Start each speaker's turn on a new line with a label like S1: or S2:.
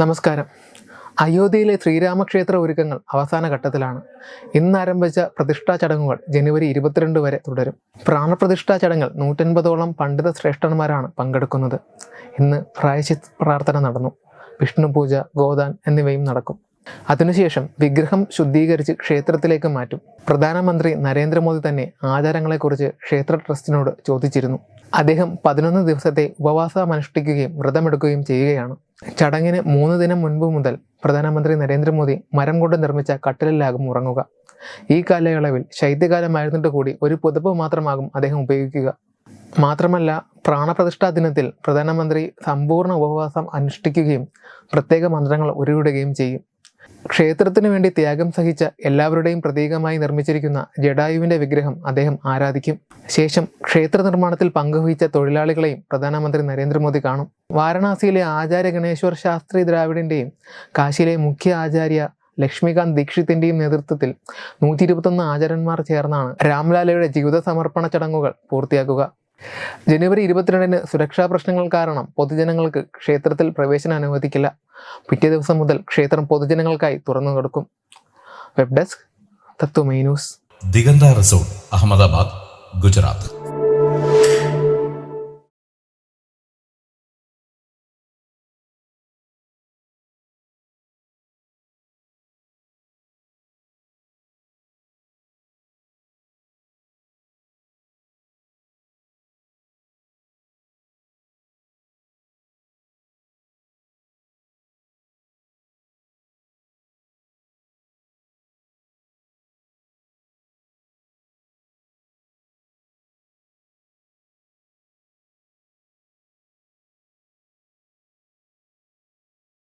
S1: നമസ്കാരം. അയോധ്യയിലെ ശ്രീരാമക്ഷേത്ര ഒരുക്കങ്ങൾ അവസാന ഘട്ടത്തിലാണ്. ഇന്ന് ആരംഭിച്ച പ്രതിഷ്ഠാ ചടങ്ങുകൾ ജനുവരി ഇരുപത്തിരണ്ട് വരെ തുടരും. പ്രാണപ്രതിഷ്ഠാ ചടങ്ങിൽ നൂറ്റൻപതോളം പണ്ഡിത ശ്രേഷ്ഠന്മാരാണ് പങ്കെടുക്കുന്നത്. ഇന്ന് പ്രായശിത് പ്രാർത്ഥന നടന്നു. വിഷ്ണു പൂജ ഗോദാൻ എന്നിവയും നടക്കും. അതിനുശേഷം വിഗ്രഹം ശുദ്ധീകരിച്ച് ക്ഷേത്രത്തിലേക്ക് മാറ്റും. പ്രധാനമന്ത്രി നരേന്ദ്രമോദി തന്നെ ആചാരങ്ങളെക്കുറിച്ച് ക്ഷേത്ര ട്രസ്റ്റിനോട് ചോദിച്ചിരുന്നു. അദ്ദേഹം പതിനൊന്ന് ദിവസത്തെ ഉപവാസം അനുഷ്ഠിക്കുകയും വ്രതമെടുക്കുകയും ചെയ്യുകയാണ്. ചടങ്ങിന് മൂന്ന് ദിനം മുൻപ് മുതൽ പ്രധാനമന്ത്രി നരേന്ദ്രമോദി മരം കൊണ്ട് നിർമ്മിച്ച കട്ടിലിലാകും ഉറങ്ങുക. ഈ കാലയളവിൽ ശൈത്യകാലമായിരുന്നിട്ട് കൂടി ഒരു പുതപ്പ് മാത്രമാകും അദ്ദേഹം ഉപയോഗിക്കുക. മാത്രമല്ല പ്രാണപ്രതിഷ്ഠാ ദിനത്തിൽ പ്രധാനമന്ത്രി സമ്പൂർണ ഉപവാസം അനുഷ്ഠിക്കുകയും പ്രത്യേക മന്ത്രങ്ങൾ ഉരുവിടുകയും ചെയ്യും. ക്ഷേത്രത്തിനു വേണ്ടി ത്യാഗം സഹിച്ച എല്ലാവരുടെയും പ്രതീകമായി നിർമ്മിച്ചിരിക്കുന്ന ജഡായുവിന്റെ വിഗ്രഹം അദ്ദേഹം ആരാധിക്കും. ശേഷം ക്ഷേത്ര നിർമ്മാണത്തിൽ പങ്കുവഹിച്ച തൊഴിലാളികളെയും പ്രധാനമന്ത്രി നരേന്ദ്രമോദി കാണും. വാരണാസിയിലെ ആചാര്യ ഗണേശ്വർ ശാസ്ത്രി ദ്രാവിഡിന്റെയും കാശിയിലെ മുഖ്യ ആചാര്യ ലക്ഷ്മികാന്ത് ദീക്ഷിത്തിന്റെയും നേതൃത്വത്തിൽ നൂറ്റി ഇരുപത്തൊന്ന് ആചാര്യന്മാർ ചേർന്നാണ് രാംലാലയുടെ ജീവിത സമർപ്പണ ചടങ്ങുകൾ പൂർത്തിയാക്കുക. ജനുവരി ഇരുപത്തിരണ്ടിന് സുരക്ഷാ പ്രശ്നങ്ങൾ കാരണം പൊതുജനങ്ങൾക്ക് ക്ഷേത്രത്തിൽ പ്രവേശനം അനുവദിക്കില്ല. പിറ്റേ ദിവസം മുതൽ ക്ഷേത്രം പൊതുജനങ്ങൾക്കായി തുറന്നു കൊടുക്കും. Web desk Tatwamayi news.
S2: Diganta resort Ahmedabad Gujarat.